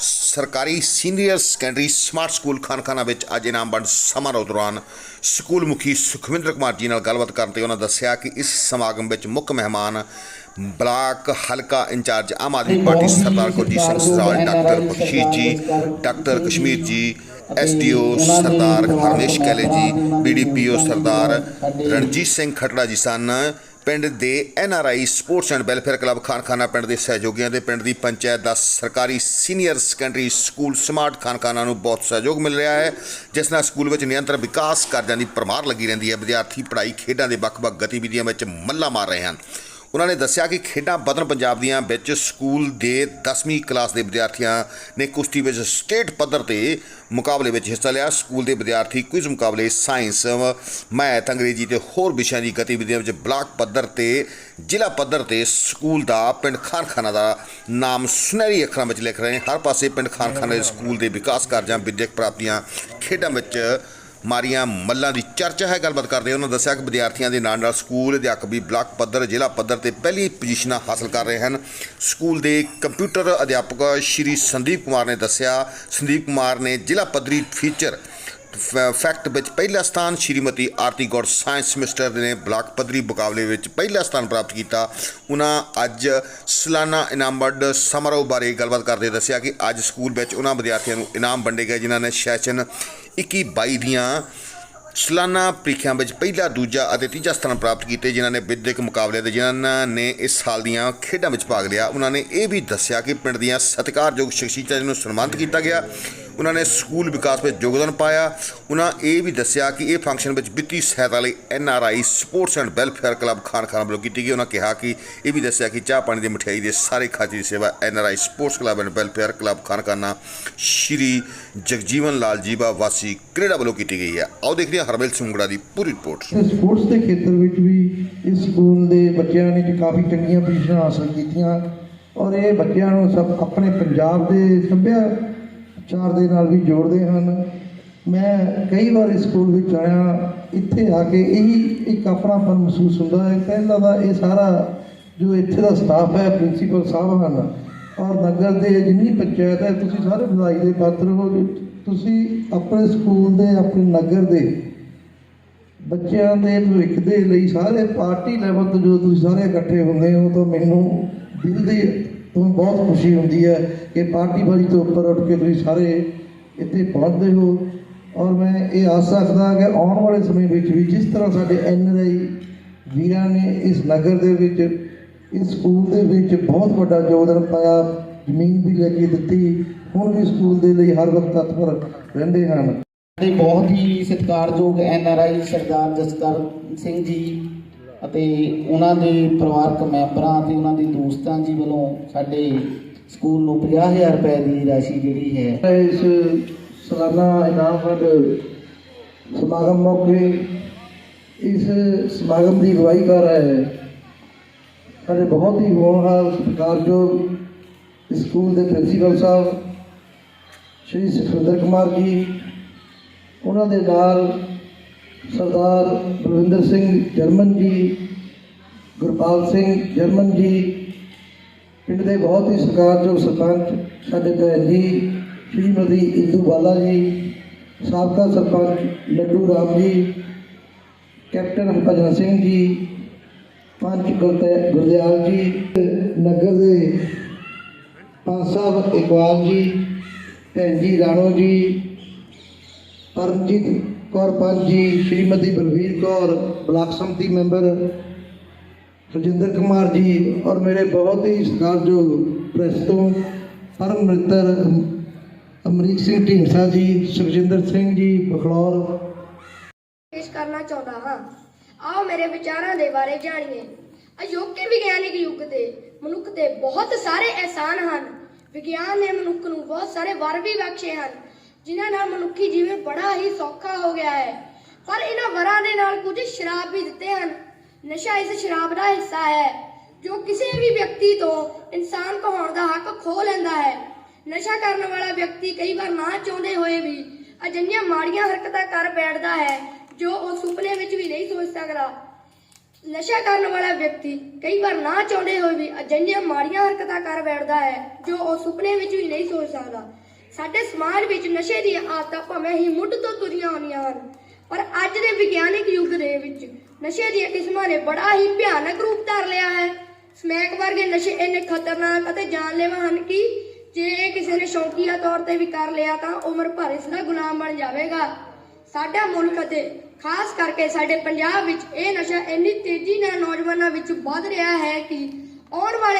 ਸਰਕਾਰੀ senior secondary smart school Khankhana ਵਿੱਚ ਅੱਜ ਇਨਾਮ ਵੰਡ ਸਮਾਰੋਹ ਦੌਰਾਨ ਸਕੂਲ ਮੁਖੀ ਸੁਖਵਿੰਦਰ ਕੁਮਾਰ ਜੀ ਨਾਲ ਗੱਲਬਾਤ ਕਰਨ ਤੇ ਉਹਨਾਂ ਦੱਸਿਆ ਕਿ ਇਸ ਸਮਾਗਮ ਵਿੱਚ ਮੁੱਖ ਮਹਿਮਾਨ ਬਲਾਕ ਹਲਕਾ in charge Aam Aadmi Party Sardar Gurjeet Singh Saraj doctor Bakhshish ji doctor Kashmir ji SDO Sardar Harmesh Kaile ji BDPO Sardar Ranjit Singh Khatra ji ਸਨ। ਪਿੰਡ ਦੇ N R I sports and welfare club Khankhana ਪਿੰਡ ਦੇ ਸਹਿਯੋਗੀਆਂ ਦੇ ਪਿੰਡ ਦੀ ਪੰਚਾਇਤ ਦਾ ਸਰਕਾਰੀ senior secondary school smart Khankhana ਨੂੰ ਬਹੁਤ ਸਹਿਯੋਗ ਮਿਲ ਰਿਹਾ ਹੈ, ਜਿਸ ਨਾਲ ਸਕੂਲ ਵਿੱਚ ਨਿਰੰਤਰ ਵਿਕਾਸ ਕਾਰਜਾਂ ਦੀ ਪਰਮਾਰ ਲੱਗੀ ਰਹਿੰਦੀ ਹੈ। ਵਿਦਿਆਰਥੀ ਪੜ੍ਹਾਈ ਖੇਡਾਂ ਦੇ ਵੱਖ-ਵੱਖ ਗਤੀਵਿਧੀਆਂ ਵਿੱਚ ਮੱਲਾ ਮਾਰ ਰਹੇ ਹਨ। ਉਹਨਾਂ ਨੇ ਦੱਸਿਆ ਕਿ ਖੇਡਾਂ ਬਦਨ ਪੰਜਾਬ ਦੀਆਂ ਵਿੱਚ ਸਕੂਲ ਦੇ 10ਵੀਂ ਕਲਾਸ ਦੇ ਵਿਦਿਆਰਥੀਆਂ ਨੇ ਕੁਸ਼ਤੀ ਵਿੱਚ ਸਟੇਟ ਪੱਧਰ ਤੇ ਮੁਕਾਬਲੇ ਵਿੱਚ ਹਿੱਸਾ ਲਿਆ। ਸਕੂਲ ਦੇ ਵਿਦਿਆਰਥੀ ਕੁਇਜ਼ ਮੁਕਾਬਲੇ ਸਾਇੰਸ, ਮੈਥ, ਅੰਗਰੇਜ਼ੀ ਤੇ ਹੋਰ ਵਿਸ਼ਿਆਂ ਦੀ ਗਤੀਵਿਧੀਆਂ ਵਿੱਚ ਬਲਾਕ ਪੱਧਰ ਤੇ, ਜ਼ਿਲ੍ਹਾ ਪੱਧਰ ਤੇ ਸਕੂਲ ਦਾ ਪਿੰਡ ਖਾਨਖਾਨਾ ਦਾ ਨਾਮ ਸੁਨਹਿਰੀ ਅੱਖਰਾਂ ਵਿੱਚ ਲਿਖ ਰਹੇ ਨੇ। ਹਰ ਪਾਸੇ ਪਿੰਡ ਖਾਨਖਾਨਾ ਦੇ ਸਕੂਲ ਦੇ ਵਿਕਾਸ ਕਾਰਜਾਂ, ਵਿਦਿਅਕ ਪ੍ਰਾਪਤੀਆਂ, ਖੇਡਾਂ ਵਿੱਚ ਮਾਰੀਆਂ ਮੱਲਾਂ ਦੀ ਚਰਚਾ ਹੈ। ਗੱਲਬਾਤ ਕਰਦੇ ਉਹਨਾਂ ਦੱਸਿਆ ਕਿ ਵਿਦਿਆਰਥੀਆਂ ਦੇ ਨਾਲ ਨਾਲ ਸਕੂਲ ਅਧਿਆਪਕ ਵੀ ਬਲਾਕ ਪੱਧਰ, ਜ਼ਿਲ੍ਹਾ ਪੱਧਰ ਤੇ ਪਹਿਲੀ ਪੋਜੀਸ਼ਨਾਂ ਹਾਸਲ ਕਰ ਰਹੇ ਹਨ। ਸਕੂਲ ਦੇ ਕੰਪਿਊਟਰ ਅਧਿਆਪਕ ਸ਼੍ਰੀ ਸੰਦੀਪ ਕੁਮਾਰ ਨੇ ਦੱਸਿਆ। ਸੰਦੀਪ ਕੁਮਾਰ ਨੇ ਜ਼ਿਲ੍ਹਾ ਪੱਧਰੀ ਫੀਚਰ ਫੈਕਟ ਵਿੱਚ ਪਹਿਲਾ ਸਥਾਨ ਸ਼੍ਰੀਮਤੀ ਆਰਤੀ ਗੌੜ ਸਾਇੰਸ ਸਮਿਸਟਰ ਨੇ ਬਲਾਕ ਪੱਧਰੀ ਮੁਕਾਬਲੇ ਵਿੱਚ ਪਹਿਲਾ ਸਥਾਨ ਪ੍ਰਾਪਤ ਕੀਤਾ। ਉਹਨਾਂ ਅੱਜ ਸਲਾਨਾ ਇਨਾਮ ਵੰਡ ਸਮਾਰੋਹ ਬਾਰੇ ਗੱਲਬਾਤ ਕਰਦੇ ਦੱਸਿਆ ਕਿ ਅੱਜ ਸਕੂਲ ਵਿੱਚ ਉਹਨਾਂ ਵਿਦਿਆਰਥੀਆਂ ਨੂੰ ਇਨਾਮ ਵੰਡੇ ਗਏ, ਜਿਨ੍ਹਾਂ ਨੇ ਸੈਸ਼ਨ 21 22 ਦੀਆਂ ਸਾਲਾਨਾ ਪ੍ਰੀਖਿਆ ਵਿੱਚ ਪਹਿਲਾ, ਦੂਜਾ ਅਤੇ ਤੀਜਾ ਸਥਾਨ ਪ੍ਰਾਪਤ ਕੀਤੇ, ਜਿਨ੍ਹਾਂ ਨੇ ਵਿਦਿਅਕ ਮੁਕਾਬਲੇ ਦੇ ਜਿਨ੍ਹਾਂ ਨੇ ਇਸ ਸਾਲ ਦੀਆਂ ਖੇਡਾਂ ਵਿੱਚ ਭਾਗ ਲਿਆ। ਉਹਨਾਂ ਨੇ ਇਹ ਵੀ ਦੱਸਿਆ ਕਿ ਪਿੰਡ ਦੀਆਂ ਸਤਿਕਾਰਯੋਗ ਸ਼ਖਸੀਅਤਾਂ ਨੂੰ ਸਨਮਾਨਿਤ ਕੀਤਾ ਗਿਆ। ਉਹਨਾਂ ਨੇ ਸਕੂਲ ਵਿਕਾਸ ਵਿੱਚ ਯੋਗਦਾਨ ਪਾਇਆ। ਉਹਨਾਂ ਇਹ ਵੀ ਦੱਸਿਆ ਕਿ ਇਹ ਫੰਕਸ਼ਨ ਵਿੱਚ ਵਿੱਤੀ ਸਹਾਇਤਾ ਲਈ N R I sports and welfare club Khankhana ਵੱਲੋਂ ਕੀਤੀ ਗਈ। ਉਹਨਾਂ ਕਿਹਾ ਕਿ ਇਹ ਵੀ ਦੱਸਿਆ ਕਿ ਚਾਹ ਪਾਣੀ ਦੀ ਮਠਿਆਈ ਦੇ ਸਾਰੇ ਖਾਤੇ ਦੀ ਸੇਵਾ N R I sports club and welfare club Khankhana Shri Jagjivan Lal Jiva ਵਾਸੀ ਕੈਨੇਡਾ ਵੱਲੋਂ ਕੀਤੀ ਗਈ ਹੈ। ਆਓ ਦੇਖਦੇ ਹਾਂ ਹਰਮੇਲ ਸਿੰਘੜਾ ਦੀ ਪੂਰੀ ਰਿਪੋਰਟ। ਸਪੋਰਟਸ ਦੇ ਖੇਤਰ ਵਿੱਚ ਵੀ ਇਸ ਸਕੂਲ ਦੇ ਬੱਚਿਆਂ ਨੇ ਕਾਫੀ ਚੰਗੀਆਂ ਪੋਜੀਸ਼ਨਾਂ ਹਾਸਲ ਕੀਤੀਆਂ ਔਰ ਇਹ ਬੱਚਿਆਂ ਨੂੰ ਸਭ ਆਪਣੇ ਪੰਜਾਬ ਦੇ ਸੱਭਿਆ ਚਾਰ ਦੇ ਨਾਲ ਵੀ ਜੋੜਦੇ ਹਨ। ਮੈਂ ਕਈ ਵਾਰ ਇਸ ਸਕੂਲ ਵਿੱਚ ਆਇਆ, ਇੱਥੇ ਆ ਕੇ ਇਹੀ ਇੱਕ ਆਪਣਾਪਨ ਮਹਿਸੂਸ ਹੁੰਦਾ ਹੈ। ਪਹਿਲਾਂ ਦਾ ਇਹ ਸਾਰਾ ਜੋ ਇੱਥੇ ਦਾ ਸਟਾਫ ਹੈ ਪ੍ਰਿੰਸੀਪਲ ਸਾਹਿਬ ਹਨ, ਔਰ ਨਗਰ ਦੇ ਜਿੰਨੀ ਪੰਚਾਇਤ ਹੈ, ਤੁਸੀਂ ਸਾਰੇ ਵਧਾਈ ਦੇ ਪਾਤਰ ਹੋ। ਤੁਸੀਂ ਆਪਣੇ ਸਕੂਲ ਦੇ, ਆਪਣੇ ਨਗਰ ਦੇ ਬੱਚਿਆਂ ਦੇ ਭਵਿੱਖ ਦੇ ਲਈ ਸਾਰੇ ਪਾਰਟੀ ਲੈਵਲ ਤੋਂ ਜਦੋਂ ਤੁਸੀਂ ਸਾਰੇ ਇਕੱਠੇ ਹੁੰਦੇ ਹੋ ਤਾਂ ਮੈਨੂੰ ਦਿਲ ਦੀ ਤੋਂ ਬਹੁਤ ਖੁਸ਼ੀ ਹੁੰਦੀ ਹੈ ਕਿ ਪਾਰਟੀਬਾਜ਼ੀ ਤੋਂ ਉੱਪਰ ਉੱਠ ਕੇ ਤੁਸੀਂ ਸਾਰੇ ਇੱਥੇ ਪਹੁੰਚਦੇ ਹੋ। ਔਰ ਮੈਂ ਇਹ ਆਸ ਰੱਖਦਾ ਕਿ ਆਉਣ ਵਾਲੇ ਸਮੇਂ ਵਿੱਚ ਵੀ ਜਿਸ ਤਰ੍ਹਾਂ ਸਾਡੇ ਐਨਆਰਆਈ ਵੀਰਾਂ ਨੇ ਇਸ ਨਗਰ ਦੇ ਵਿੱਚ, ਇਸ ਸਕੂਲ ਦੇ ਵਿੱਚ ਬਹੁਤ ਵੱਡਾ ਯੋਗਦਾਨ ਪਾਇਆ, ਜ਼ਮੀਨ ਵੀ ਲੈ ਕੇ ਦਿੱਤੀ, ਹੁਣ ਵੀ ਸਕੂਲ ਦੇ ਲਈ ਹਰ ਵਕਤ ਤਤਪਰ ਰਹਿੰਦੇ ਹਨ। ਸਾਡੇ ਬਹੁਤ ਹੀ ਸਤਿਕਾਰਯੋਗ ਐਨ ਆਰ ਆਈ ਸਰਦਾਰ ਜਸਕਰ ਸਿੰਘ ਜੀ ਅਤੇ ਉਹਨਾਂ ਦੇ ਪਰਿਵਾਰਕ ਮੈਂਬਰਾਂ ਅਤੇ ਉਹਨਾਂ ਦੇ ਦੋਸਤਾਂ ਜੀ ਵੱਲੋਂ ਸਾਡੇ ਸਕੂਲ ਨੂੰ 50000 ਰੁਪਏ ਦੀ ਰਾਸ਼ੀ ਜਿਹੜੀ ਹੈ। ਇਸ ਸਾਲਾਨਾ ਇਨਾਮ ਵੰਡ ਸਮਾਗਮ ਮੌਕੇ ਇਸ ਸਮਾਗਮ ਦੀ ਅਗਵਾਈ ਕਰ ਰਿਹਾ ਹੈ। ਸਾਡੇ ਬਹੁਤ ਹੀ ਹੋਣਹਾਰ ਸਤਿਕਾਰਯੋਗ ਸਕੂਲ ਦੇ ਪ੍ਰਿੰਸੀਪਲ ਸਾਹਿਬ, ਸ਼੍ਰੀ ਸੁਖਵਿੰਦਰ ਕੁਮਾਰ ਜੀ, ਉਹਨਾਂ ਦੇ ਨਾਲ ਸਰਦਾਰ ਬਲਵਿੰਦਰ ਸਿੰਘ ਜਰਮਨ ਜੀ, ਗੁਰਪਾਲ ਸਿੰਘ ਜਰਮਨ ਜੀ, ਪਿੰਡ ਦੇ ਬਹੁਤ ਹੀ ਸਤਿਕਾਰਯੋਗ ਸਰਪੰਚ ਸਾਡੇ ਭੈਣ ਜੀ, ਸ਼੍ਰੀਮਤੀ ਇੰਦੂ ਬਾਲਾ ਜੀ, ਸਾਬਕਾ ਸਰਪੰਚ ਲੱਡੂ ਰਾਮ ਜੀ, ਕੈਪਟਨ ਹਰਭਜਨ ਸਿੰਘ ਜੀ, ਪੰਚ ਗੁਰਦੇ ਗੁਰਦਿਆਲ ਜੀ, ਨਗਰ ਦੇ ਪੰਚ ਸਾਹਿਬ ਇਕਬਾਲ ਜੀ, ਭੈਣ ਜੀ ਰਾਣੋ ਜੀ, ਪਰਮਜੀਤ ਕੌਰ ਪੰਚ ਜੀ, ਸ਼੍ਰੀਮਤੀ ਬਲਵੀਰ ਕੌਰ, ਬਲਾਕ ਸੰਮਤੀ ਮੈਂਬਰ ਰਜਿੰਦਰ ਕੁਮਾਰ ਜੀ ਔਰ ਮੇਰੇ ਬਹੁਤ ਹੀ ਸਤਿਕਾਰਯੋਗ ਪ੍ਰੈਸ ਤੋਂ ਪਰਮ ਮਿੱਤਰ ਅਮਰੀਕ ਸਿੰਘ ਢੀਂਡਸਾ ਜੀ, ਸੁਖਜਿੰਦਰ ਸਿੰਘ ਜੀ, ਬਖਲੌਰ। ਪੇਸ਼ ਕਰਨਾ ਚਾਹੁੰਦਾ ਹਾਂ। ਆਓ ਮੇਰੇ ਵਿਚਾਰਾਂ ਦੇ ਬਾਰੇ ਜਾਣੀਏ। ਅਜੋਕੇ ਵਿਗਿਆਨਿਕ ਯੁੱਗ ਦੇ ਮਨੁੱਖ ਦੇ ਬਹੁਤ ਸਾਰੇ ਅਹਿਸਾਨ ਹਨ। ਵਿਗਿਆਨ ਨੇ ਮਨੁੱਖ ਨੂੰ ਬਹੁਤ ਸਾਰੇ ਵਰ ਵੀ ਬਖਸ਼ੇ ਹਨ। ਜਿਨ੍ਹਾਂ ਨਾਲ ਮਨੁੱਖੀ ਜੀਵਨ ਬੜਾ ਹੀ ਸੌਖਾ ਹੋ ਗਿਆ ਹੈ। ਪਰ ਇਹਨਾਂ ਵਰਾਂ ਦੇ ਨਾਲ ਕੁਝ ਸ਼ਰਾਬ ਵੀ ਦਿੱਤੇ ਹਨ। ਨਸ਼ਾ ਇਸ ਸ਼ਰਾਬ ਦਾ ਹਿੱਸਾ ਹੈ, ਜੋ ਕਿਸੇ ਵੀ ਵਿਅਕਤੀ ਤੋਂ ਇਨਸਾਨ ਕਹਾਉਣ ਦਾ ਹੱਕ ਖੋਹ ਲੈਂਦਾ ਹੈ। ਨਸ਼ਾ ਕਰਨ ਵਾਲਾ ਵਿਅਕਤੀ ਕਈ ਵਾਰ ਨਾ ਚਾਹੁੰਦੇ ਹੋਏ ਵੀ ਅਜਿਹੀਆਂ ਮਾੜੀਆਂ ਹਰਕਤਾਂ ਕਰ ਬੈਠਦਾ ਹੈ, ਜੋ ਉਹ ਸੁਪਨੇ ਵਿੱਚ ਵੀ ਨਹੀਂ ਸੋਚ ਸਕਦਾ। ਨਸ਼ਾ ਕਰਨ ਵਾਲਾ ਵਿਅਕਤੀ ਕਈ ਵਾਰ ਨਾ ਚਾਹੁੰਦੇ ਹੋਏ ਵੀ ਅਜਿਹੀਆਂ ਮਾੜੀਆਂ ਹਰਕਤਾਂ ਕਰ ਬੈਠਦਾ ਹੈ, ਜੋ ਉਹ ਸੁਪਨੇ ਵਿੱਚ ਵੀ ਨਹੀਂ ਸੋਚ ਸਕਦਾ। ਸਾਡੇ ਸਮਾਜ ਵਿੱਚ ਨਸ਼ੇ ਦੀਆਂ ਆਦਤਾਂ ਭਾਵੇਂ ਹੀ ਮੁੱਢ ਤੋਂ ਤੁਰੀਆਂ ਆਉਂਦੀਆਂ ਹਨ, ਪਰ ਅੱਜ ਦੇ ਵਿਗਿਆਨਿਕ ਯੁੱਗ ਦੇ ਵਿੱਚ ਨਸ਼ੇ ਦੀਆਂ ਕਿਸਮਾਂ ਨੇ ਬੜਾ ਹੀ ਭਿਆਨਕ ਰੂਪ ਧਾਰ ਲਿਆ ਹੈ। ਸਮੈਕ ਵਰਗੇ ਨਸ਼ੇ ਇੰਨੇ ਖਤਰਨਾਕ ਅਤੇ ਜਾਨਲੇਵਾ ਹਨ ਕਿ ਜੇ ਇਹ ਕਿਸੇ ਨੇ ਸ਼ੌਕੀਆ ਤੌਰ ਤੇ ਵੀ ਕਰ ਲਿਆ ਤਾਂ ਉਮਰ ਭਰ ਇਸ ਦਾ ਗੁਲਾਮ ਬਣ ਜਾਵੇਗਾ। ਸਾਡਾ ਮੁਲਕ ਅਤੇ ਖਾਸ ਕਰਕੇ ਸਾਡੇ ਪੰਜਾਬ ਵਿੱਚ ਇਹ ਨਸ਼ਾ ਇੰਨੀ ਤੇਜ਼ੀ ਨਾਲ ਨੌਜਵਾਨਾਂ ਵਿੱਚ ਵੱਧ ਰਿਹਾ ਹੈ ਕਿ ਆਉਣ ਵਾਲੇ